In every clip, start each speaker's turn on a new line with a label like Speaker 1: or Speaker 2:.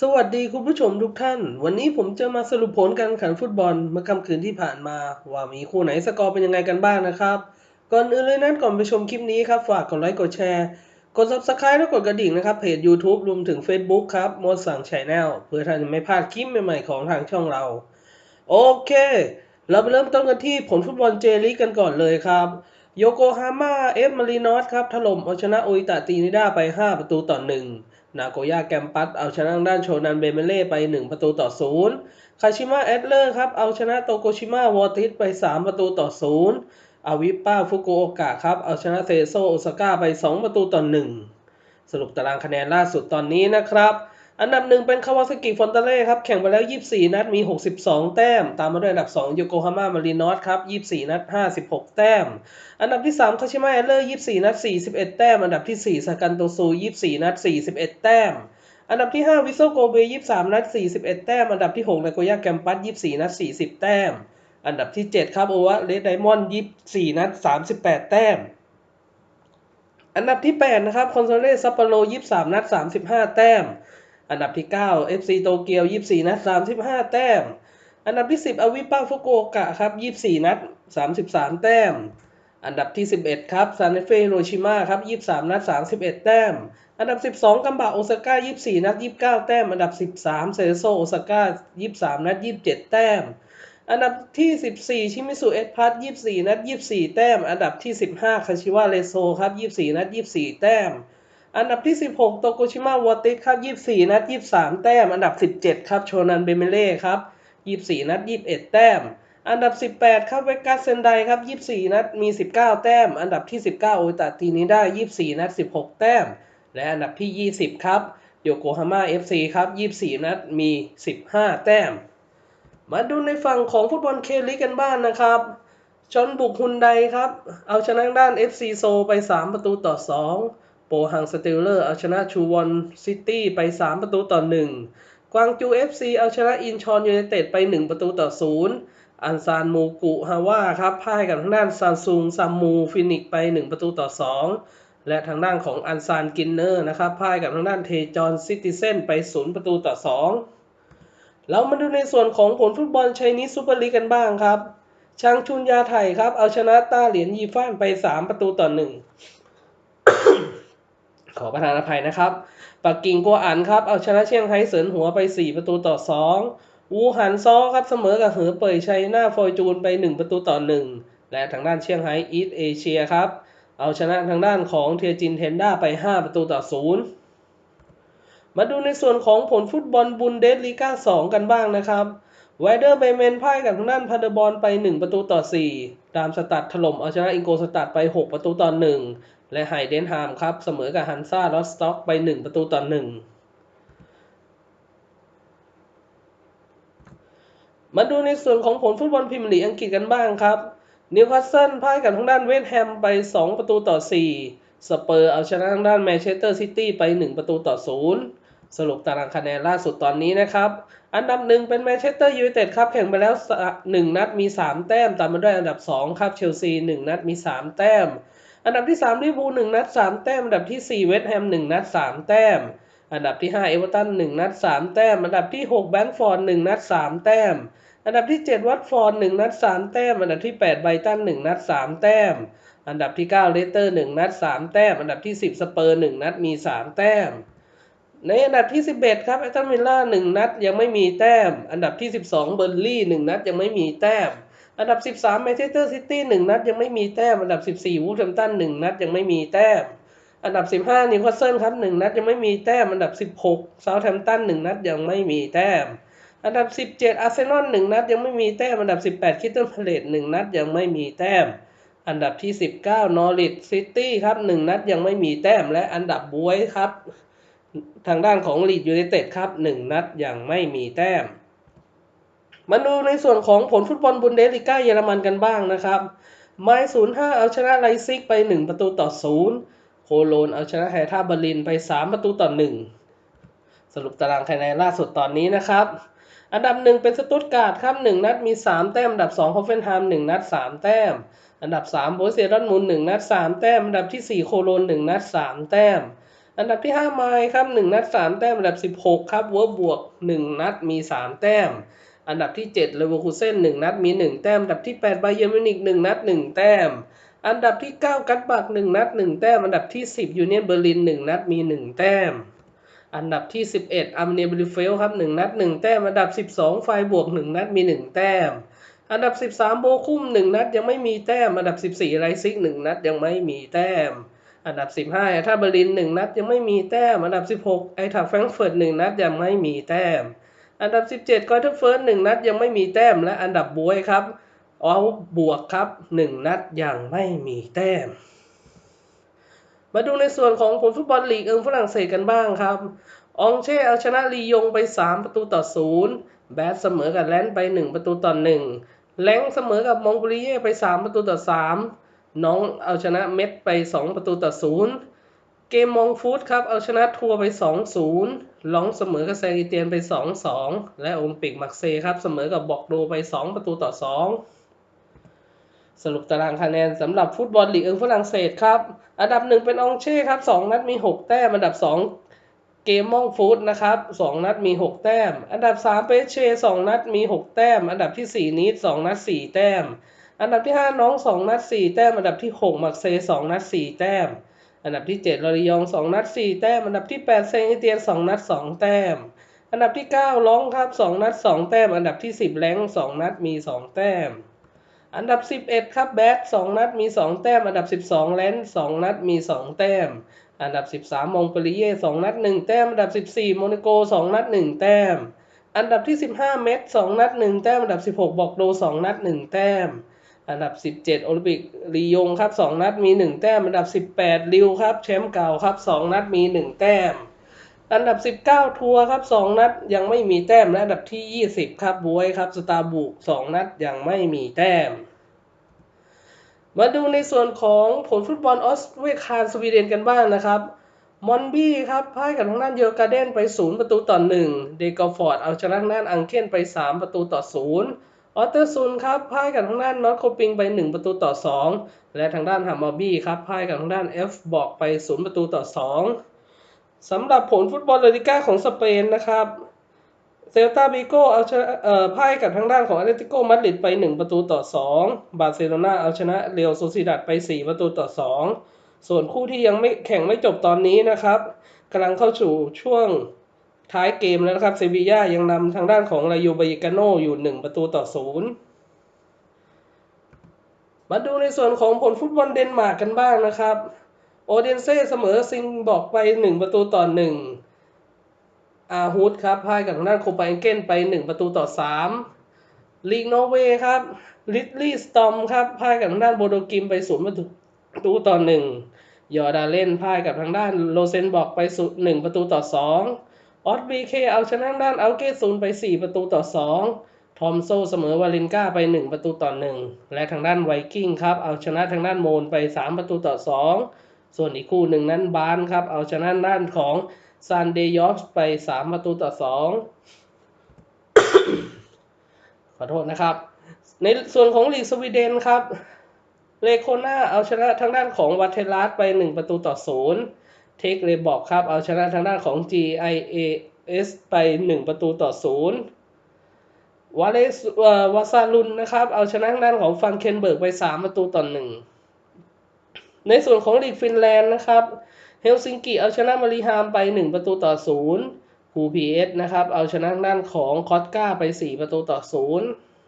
Speaker 1: สวัสดีคุณผู้ชมทุกท่าน วันนี้ผมจะมาสรุปผลการแข่งขันฟุตบอลเมื่อค่ำคืนที่ผ่านมา ว่ามีคู่ไหนสกอร์เป็นยังไงกันบ้างนะครับ ก่อนอื่นเลยนั้นก่อนไปชมคลิปนี้ครับ ฝากกดไลค์กดแชร์ กด subscribe และกดกระดิ่งนะครับ เพจ YouTube รวมถึง Facebook ครับมดสั่ง Channel เพื่อท่านจะไม่พลาดคลิปใหม่ๆของทางช่องเรา โอเค เราไปเริ่มต้นกันที่ผลฟุตบอลเจลีกกันก่อนเลยครับ โยโกฮาม่าเอฟมารีนอสครับถล่มเอาชนะโออิตาตีนิด้าไป 5 ประตูต่อ 1 นาโกย่าแกมปัสเอาชนะด้านโชนันเบเมเล่ไป 1 ประตูต่อ 0 คาชิมะแอดเลอร์ครับเอาชนะโตโกชิมะวอติสไป 3 ประตูต่อ 0 อาวิปป้าฟุกุโอกะครับเอาชนะเซโซโอซาก้าไป 2 ประตูต่อ 1 สรุปตารางคะแนนล่าสุดตอนนี้นะครับ อันดับหนึ่งเป็นคาวาซากิฟอนตาเล่ครับ แข่งไปแล้ว 24 นัดมี 62 แต้ม ตามมาด้วยอันดับ 2 โยโกฮาม่ามารีนอสครับ 24 นัด 56 แต้ม อันดับที่ 3 คาชิมะแอลเลอร์ 24 นัด 41 แต้ม อันดับที่4ซากันโตซู 24 นัด 41 แต้ม อันดับที่ 5 วิโซโกเบ 23 นัด 41 แต้ม อันดับที่ 6 นาโกย่าแกมปัส 24 นัด 40 แต้ม อันดับที่ 7 ครับโอวะเลดไดมอนด์ 24 นัด 38 แต้มอันดับที่ 8 นะครับ คอนโซเล่ซัปโปโร 23 นัด 35 แต้ม อันดับที่ 9 FC โตเกียว 24 นัด 35 แต้ม อันดับที่ 10 อวิป้าฟุกโอกะครับ 24 นัด 33 แต้ม อันดับที่ 11 ครับซานเฟโรชิมาครับ 23 นัด 31 แต้ม อันดับ 12 กัมบะโอซาก้า 24 นัด 29 แต้ม อันดับ 13 เซโซโอซาก้า 23 นัด 27 แต้ม อันดับที่ 14 ชิมิสุเอสพัท24 นัด 24 แต้ม อันดับที่ 15 คาชิวะเรโซครับ 24 นัด 24 แต้ม อันดับที่ 16 โตโกชิมะวอติสครับ 24 นัด 23 แต้ม อันดับ 17 ครับ โชนันเบเมเล่ครับ 24 นัด 21 แต้ม อันดับ 18 ครับ เวกัสเซนไดครับ 24 นัด มี 19 แต้ม อันดับที่ 19 โอตาตีนิด้า24 นัด 16 แต้ม และอันดับที่ 20 ครับ โยโกฮาม่า FC ครับ 24 นัด มี 15 แต้ม มาดูในฝั่งของฟุตบอลเคลิกกันบ้างนะครับชนบุกฮุนไดครับ เอาชนะด้าน FC โซไป 3 ประตูต่อ 2 ปฮังสติลเลอร์เอาชนะชูวอนซิตี้ไป 3 ประตูต่อ 1 กวางจู FC เอาชนะอินชอนยูไนเต็ดไป 1 ประตูต่อ 0 อันซานมูกุฮาวาครับพ่ายกับทางด้านซานซุงซัมมูฟินิกไป 1 ประตูต่อ 2 และทางด้านของอันซานกินเนอร์นะครับพ่ายกับทางด้านเทจอนซิติเซนไป 0 ประตูต่อ 2 เรามาดูในส่วนของผลฟุตบอลไชนีซูเปอร์ลีกกันบ้างครับชางชุนยาไทยครับเอาชนะต้าเหรียญยีฟ้านไป 3 ประตูต่อ 1 ขอประทานอภัยนะครับ ปักกิ่งกัวอันครับ เอาชนะเชียงไฮ้เสินหัวไป 4 ประตูต่อ 2 อูหันซอครับเสมอกับเหอเป่ยชัยหน้าฟอยจูนไป 1 ประตูต่อ 1 และทางด้านเชียงไฮ้อีสเอเชียครับ เอาชนะทางด้านของเทียจินเทนด้าไป 5 ประตูต่อ 0 มาดูในส่วนของผลฟุตบอลบุนเดสลีกา2 กันบ้างนะครับไวเดอร์เบเมนพ่ายกับทางด้านพาเดบอลไป 1 ประตูต่อ4ตามสตัดถล่มเอาชนะอิงโกสตัดไป 6 ประตูต่อ 1 และไฮเดนฮามครับเสมอกับฮันซ่าลอสต็อกไป 1 ประตูต่อ1มาดูในส่วนของผลฟุตบอลพรีเมียร์ลีกอังกฤษกันบ้างครับ นิวคาสเซิลพ่ายกับทางด้านเวสต์แฮมไป 2 ประตูต่อ 4 สเปอร์เอาชนะทางด้านแมนเชสเตอร์ซิตี้ไป 1 ประตูต่อ 0 สรุปตารางคะแนนล่าสุดตอนนี้นะครับ อันดับหนึ่งเป็นแมนเชสเตอร์ยูไนเต็ดครับ แข่งไปแล้ว 1 นัดมี 3 แต้ม ตามมาด้วยอันดับ 2 ครับเชลซี 1 นัดมี 3 แต้ม อันดับที่3ลิเวอร์พูล1นัด3แต้ม อันดับที่ 4 เวสต์แฮม1นัด3แต้ม อันดับที่ 5 เอเวอร์ตัน1นัด3แต้ม อันดับที่6แบนฟอร์ด1นัด3แต้ม อันดับที่ 7 วัตฟอร์ด1นัด3แต้ม อันดับที่8ไบตัน1นัด3แต้ม อันดับที่9เลสเตอร์1นัด3แต้ม อันดับที่ 10 สเปอร์1นัดมี3แต้มในอันดับที่ 11 ครับแอตตันวิลล่า1นัดยังไม่มีแต้ม อันดับที่ 12 เบอร์ลี่1นัดยังไม่มีแต้ม อันดับ 13แมนเชสเตอร์ซิตี้1นัดยังไม่มีแต้ม อันดับ 14วูฟแฮมตัน1นัดยังไม่มีแต้ม อันดับ 15นิวคาสเซิลครับ1นัดยังไม่มีแต้ม อันดับ 16เซาท์แฮมป์ตัน1นัดยังไม่มีแต้ม อันดับ 17อาร์เซนอล1นัดยังไม่มีแต้ม อันดับ 18คิตเติลพาเลต1นัดยังไม่มีแต้ม อันดับที่ 19นอริทซิตี้ครับ1นัดยังไม่มีแต้ม และอันดับบวยครับ ทางด้านของลีดยูไนเต็ดครับ1นัดยังไม่มีแต้ม มาดูในส่วนของผลฟุตบอลบุนเดสลิก้าเยอรมันกันบ้างนะครับไมล์05เอาชนะไลซิกไป 1 ประตูต่อ0โคโลนเอาชนะแฮท่าเบอร์ลินไป 3 ประตูต่อ 1 สรุปตารางคะแนนล่าสุดตอนนี้นะครับ อันดับ 1 เป็นสตุตการ์ดครับ 1 นัดมี 3 แต้ม อันดับ2ฮอฟเฟนไฮม์1นัด 3 แต้ม อันดับ3โบรเซียดอร์ทมุนด์1นัด 3 แต้ม อันดับที่ 4 โคโลน 1 นัด 3 แต้ม อันดับที่ 5 ไมล์ครับ 1 นัด 3 แต้ม อันดับ 16 ครับเวิร์บบวก 1 นัดมี 3 แต้ม อันดับที่ 7 เลเวอร์คูเซ่น1นัดมี 1 แต้ม อันดับที่ 8 ไบเยอร์มิวนิก1นัด 1 แต้ม อันดับที่ 9 กัตบัก1นัด 1 แต้ม อันดับที่ 10 ยูเนียนเบอร์ลิน 1 นัดมี 1 แต้ม อันดับที่ 11 อัมเนียบริเฟลครับ 1 นัด 1 แต้ม อันดับ 12 ไฟบวก 1 นัดมี 1 แต้ม อันดับ 13 โบคุ้ม 1 นัดยังไม่มีแต้ม อันดับ 14 ไรซิก 1 นัดยังไม่มีแต้มอันดับ 15ไอท่าเบอร์ลิน 1 นัดยังไม่มีแต้ม อันดับ 16 ไอท่าแฟรงก์เฟิร์ต 1 นัดยังไม่มีแต้ม อันดับ 17กอยเทอร์เฟิร์ส1นัดยังไม่มีแต้มและอันดับบวยครับออฟบวกครับ1นัดยังไม่มีแต้ม มาดูในส่วนของผลฟุตบอลลีกเอิงฝรั่งเศสกันบ้างครับ องเช่เอาชนะลียงไป 3 ประตูต่อ0แบดเสมอกับแลนด์ไป 1 ประตูต่อ1แลงเสมอกับมองโกลีเยไป 3 ประตูต่อ3น้องเอาชนะเม็ดไป 2 ประตูต่อ0 เกมมองฟูดครับ เอาชนะทัวร์ไป 2-0ลองเสมอกับแซงอิเตียนไป 2-2 และโอลิมปิกมักเซครับ เสมอกับบอกโดไป 2 ประตูต่อ 2 สรุปตารางคะแนนสำหรับฟุตบอลลีกเอิงฝรั่งเศสครับ อันดับหนึ่งเป็นองเช่ครับ 2 นัดมี 6 แต้ม อันดับ 2 เกมมองฟูดนะครับ 2 นัดมี 6 แต้ม อันดับ 3 เปเช่ 2 นัดมี 6 แต้ม อันดับที่ 4 นีด2นัด 4 แต้ม อันดับที่ 5 น้อง 2 นัด 4 แต้ม อันดับที่ 6 มักเซ 2 นัด 4 แต้ม อันดับที่ 7ลอริยอง 2 นัด 4 แต้ม อันดับที่ 8 เซงอิเตียน 2 นัด 2 แต้ม อันดับที่9ร้องครับ 2 นัด 2 แต้ม อันดับที่ 10แรง2 นัดมี 2 แต้ม อันดับ 11 ครับแบท2นัดมี 2 แต้ม อันดับ 12 แลนด์2นัดมี 2 แต้ม อันดับ 13มงเปรีเย่2นัด 1 แต้ม อันดับ 14 โมนาโก 2 นัด 1 แต้ม อันดับที่ 15 เมตร2นัด 1 แต้ม อันดับ 16 บอกโด 2 นัด 1 แต้ม อันดับ 17 โอลิมปิกลียงครับ 2 นัดมี 1 แต้ม อันดับ 18ลิวครับแชมป์เก่าครับ 2 นัดมี 1 แต้ม อันดับ 19 ทัวร์ครับ 2 นัดยังไม่มีแต้ม และอันดับที่ 20 ครับบวยครับสตาร์บุก2นัดยังไม่มีแต้ม มาดูในส่วนของผลฟุตบอลออสเวคานสวีเดนกันบ้างนะครับมอนบี้ครับพ่ายกับทางด้านเยอร์การ์เดนไป 0 ประตูต่อ 1 เดกอฟอร์ดเอาชนะทางด้านอังเคนไป 3 ประตูต่อ 0 ออเตอร์ซุนครับพ่ายกับทางด้านน็อตโคปิงไป 1 ประตูต่อ 2 และทางด้านฮัมอร์บี้ครับพ่ายกับทางด้านเอฟบอกไป 0 ประตูต่อ 2 สำหรับผลฟุตบอลลาลิก้าของสเปนนะครับเซลตาบิโกเอาชนะเอ่อพ่ายกับทางด้านของอตเลติโกมาดริดไป 1 ประตูต่อ 2 บาร์เซโลนาเอาชนะเรอัลโซซิดัดไป 4 ประตูต่อ 2 ส่วนคู่ที่ยังไม่แข่งไม่จบตอนนี้นะครับกำลังเข้าสู่ช่วง ท้ายเกมแล้วนะครับเซบีย่ายังนำทางด้านของรายูบายกาโนอยู่1ประตูต่อ0มาดูในส่วนของผลฟุตบอลเดนมาร์กกันบ้างนะครับ โอเดนเซ่เสมอซิงบอกไป 1 ประตูต่อ 1 อาฮูดครับพ่ายกับทางด้านโคปาเอนเกนไป 1 ประตูต่อ 3 ลีกนอร์เวย์ครับลิทลี่สตอมครับพ่ายกับทางด้านโบโดกิมไป 0 ประตูต่อ 1 ยอร์ดาเล่นพ่ายกับทางด้านโลเซนบอกไป1ประตูต่อ 2 ออสบีเคเอาชนะทางด้านอัลเกซูนไป 4 ประตูต่อ 2 ทอมโซเสมอวาเลนกาไป 1 ประตูต่อ 1 และทางด้านไวกิ้งครับเอาชนะทางด้านโมนไป 3 ประตูต่อ 2 ส่วนอีกคู่หนึ่งนั้นบานครับเอาชนะด้านของซานเดยอสไป 3 ประตูต่อ 2 ขอโทษนะครับ ในส่วนของลีกสวีเดนครับเลโคนาเอาชนะทางด้านของวัตเทลัสไป 1 ประตูต่อ 0 เทคเลบอกครับ เอาชนะทางด้านของ GIAS ไป 1 ประตูต่อ0วาเลสวาซาลุนนะครับ เอาชนะทางด้านของฟังเคนเบิร์กไป 3 ประตูต่อ1ในส่วนของลีกฟินแลนด์นะครับเฮลซิงกิเอาชนะมาริฮามไป 1 ประตูต่อ0คูพีเอสนะครับ เอาชนะทางด้านของคอสกาไป 4 ประตูต่อ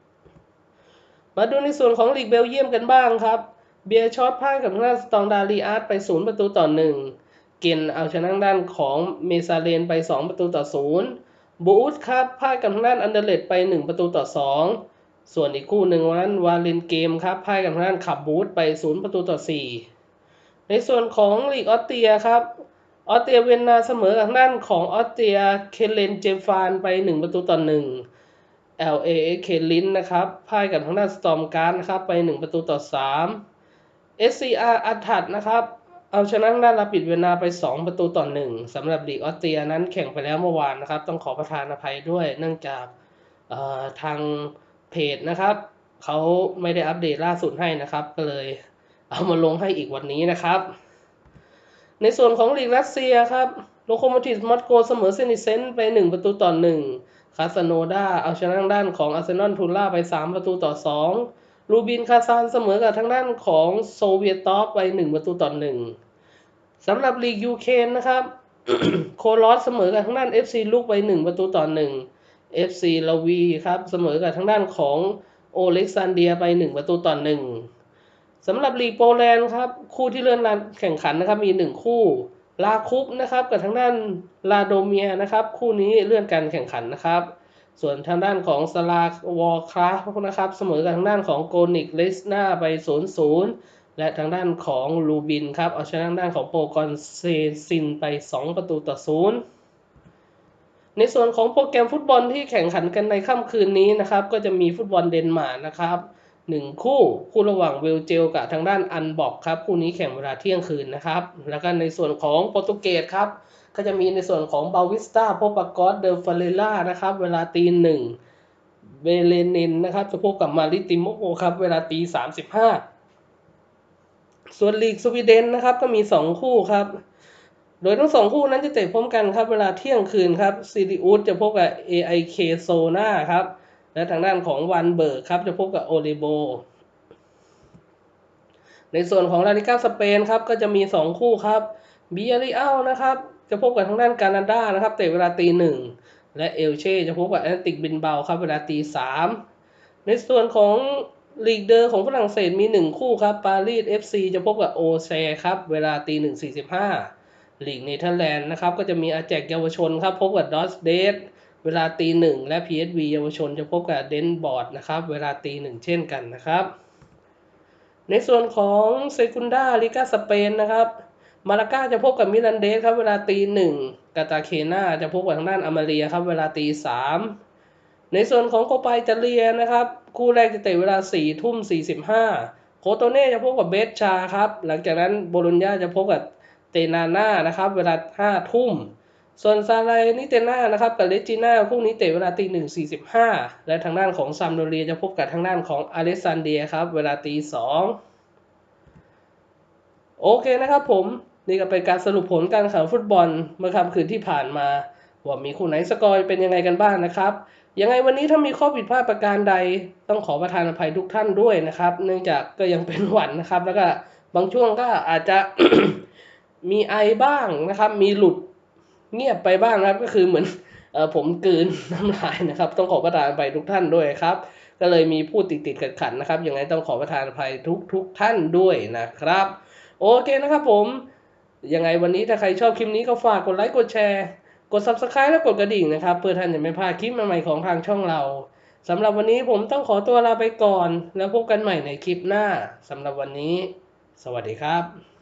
Speaker 1: 0มาดูในส่วนของลีกเบลเยียมกันบ้างครับ เบียร์ช็อตพ่ายกับทางด้านสตองดาลีอาร์ตไป 0 ประตูต่อ1 เกนเอาชนะทางด้านของเมซาเลนไป 2 ประตูต่อ 0 บูธครับพ่ายกับทางด้านอันเดเลตไป 1 ประตูต่อ 2 ส่วนอีกคู่หนึ่งวันวาเลนเกมครับพ่ายกับทางด้านขับบูธไป 0 ประตูต่อ 4 ในส่วนของลีกออสเตรียครับออสเตรียเวียนนาเสมอกับทางด้านของออสเตรียเคเลนเจฟานไป 1 ประตูต่อ 1 LA เคลินนะครับพ่ายกับทางด้านสตอมการ์ดนะครับไป 1 ประตูต่อ 3 SCR อัถัดนะครับ เอาชนะทางด้านลาปิดเวนาไป 2 ประตูต่อ1สำหรับลีกออสเตรียนั้นแข่งไปแล้วเมื่อวานนะครับ ต้องขอประทานอภัยด้วย เนื่องจากทางเพจนะครับ เขาไม่ได้อัปเดตล่าสุดให้นะครับ ก็เลยเอามาลงให้อีกวันนี้นะครับ ในส่วนของลีกรัสเซียครับโลโคโมทีฟมอสโกเสมอเซนิเซนไป 1 ประตูต่อ1คาสโนดาเอาชนะทางด้านของอาร์เซนอลทูล่าไป 3 ประตูต่อ2ลูบินคาซานเสมอกับทางด้านของโซเวียตอฟไป 1 ประตูต่อ1 สำหรับลีกยูเคนนะครับ โคลอสเสมอกับทางด้าน FC ลูกไป1ประตูต่อ1 FC ลาวีครับเสมอกับทางด้านของโอเล็กซานเดียไป1ประตูต่อ1สำหรับลีกโปแลนด์ครับคู่ที่เลื่อนการแข่งขันนะครับมี1คู่ลาคุปนะครับกับทางด้านลาโดเมียนะครับคู่นี้เลื่อนการแข่งขันนะครับ ส่วนทางด้านของสลาวอคราฟนะครับเสมอกับทางด้านของโกนิกเลสนาไป0-0 และทางด้านของลูบินครับ เอาชนะทางด้านของโปรกอนเซซินไป 2 ประตูต่อ0ในส่วนของโปรแกรมฟุตบอลที่แข่งขันกันในค่ำคืนนี้นะครับ ก็จะมีฟุตบอลเดนมาร์กนะครับหนึ่งคู่คู่ระหว่างเวลเจลกับทางด้านอันบอกครับ คู่นี้แข่งเวลาเที่ยงคืนนะครับ แล้วก็ในส่วนของโปรตุเกสครับ ก็จะมีในส่วนของบาวิสตาพบกับกอสเดอฟาเรล่านะครับ เวลาตีหนึ่งเบเลนินนะครับจะพบกับมาริติโมครับ เวลาตีสามสิบห้า ส่วนลีกสวีเดนนะครับก็มีสองคู่ครับ โดยทั้งสองคู่นั้นจะเตะพร้อมกันครับเวลาเที่ยงคืนครับซีดีอูดจะพบกับ AIK โซนาครับ และทางด้านของวันเบิร์กครับจะพบกับโอเลโบ ในส่วนของลาลิก้าสเปนครับก็จะมี 2 คู่ครับบีอาริอัลนะครับจะพบกับทางด้านกานาดานะครับเตะเวลาตีหนึ่งและเอลเช่จะพบกับแอตติกบินเบาครับเวลาตีสามในส่วนของ ลีกเดอร์ของฝรั่งเศสมี1คู่ครับ ปารีส FC จะพบกับโอเซครับ เวลาตีหนึ่งสี่สิบห้าลีกเนเธอร์แลนด์นะครับ ก็จะมีอาแจกเยาวชนครับ พบกับดอสเดสเวลาตีหนึ่งและ PSV เยาวชนจะพบกับเดนบอร์ดนะครับ เวลาตีหนึ่งเช่นกันนะครับ ในส่วนของเซกุนดาลิกาสเปนนะครับ มาลาก้าจะพบกับมิลันเดสครับ เวลาตีหนึ่งกาตาเคนาจะพบกับทางด้านอามเรียครับ เวลาตีสาม ในส่วนของโคปาอิตาเลียนะครับ คู่แรกจะเตะเวลาสี่ทุ่มสี่สิบห้าโคโตเน่จะพบกับเบสชาครับ หลังจากนั้นโบโลญญาจะพบกับเตนาน่านะครับ เวลาห้าทุ่ม ส่วนซาไลนิเตน่านะครับกับเลจิน่าคู่นี้เตะเวลาตีหนึ่งสี่สิบห้าและทางด้านของซัมโดเรียจะพบกับทางด้านของอเลสซานเดียครับเวลาตีสองโอเคนะครับผมนี่ก็เป็นการสรุปผลการแข่งฟุตบอลเมื่อค่ำคืนที่ผ่านมา ว่ามีคู่ไหนสกอร์เป็นยังไงกันบ้างนะครับ ยังไงวันนี้ถ้ามีข้อผิดพลาดประการใดต้องขอประทานอภัยทุกท่านด้วยนะครับ เนื่องจากก็ยังเป็นหวัดนนะครับ แล้วก็บางช่วงก็อาจจะมีไอบ้างนะครับ มีหลุดเงียบไปบ้างนะครับ ก็คือเหมือนเออผมกืนน้ำลายนะครับ ต้องขอประทานอภัยทุกท่านด้วยครับ ก็เลยมีพูดติดติดขัดขันนะครับยังไงต้องขอประทานอภัยทุกทุกท่านด้วยนะครับ โอเคนะครับผมยังไงวันนี้ถ้าใครชอบคลิปนี้ก็ฝากกดไลค์กดแชร์ กด subscribe และกดกระดิ่งนะครับ เพื่อท่านจะไม่พลาดคลิปใหม่ๆของทางช่องเราสำหรับวันนี้ผมต้องขอตัวลาไปก่อน แล้วพบกันใหม่ในคลิปหน้าสำหรับวันนี้ สวัสดีครับ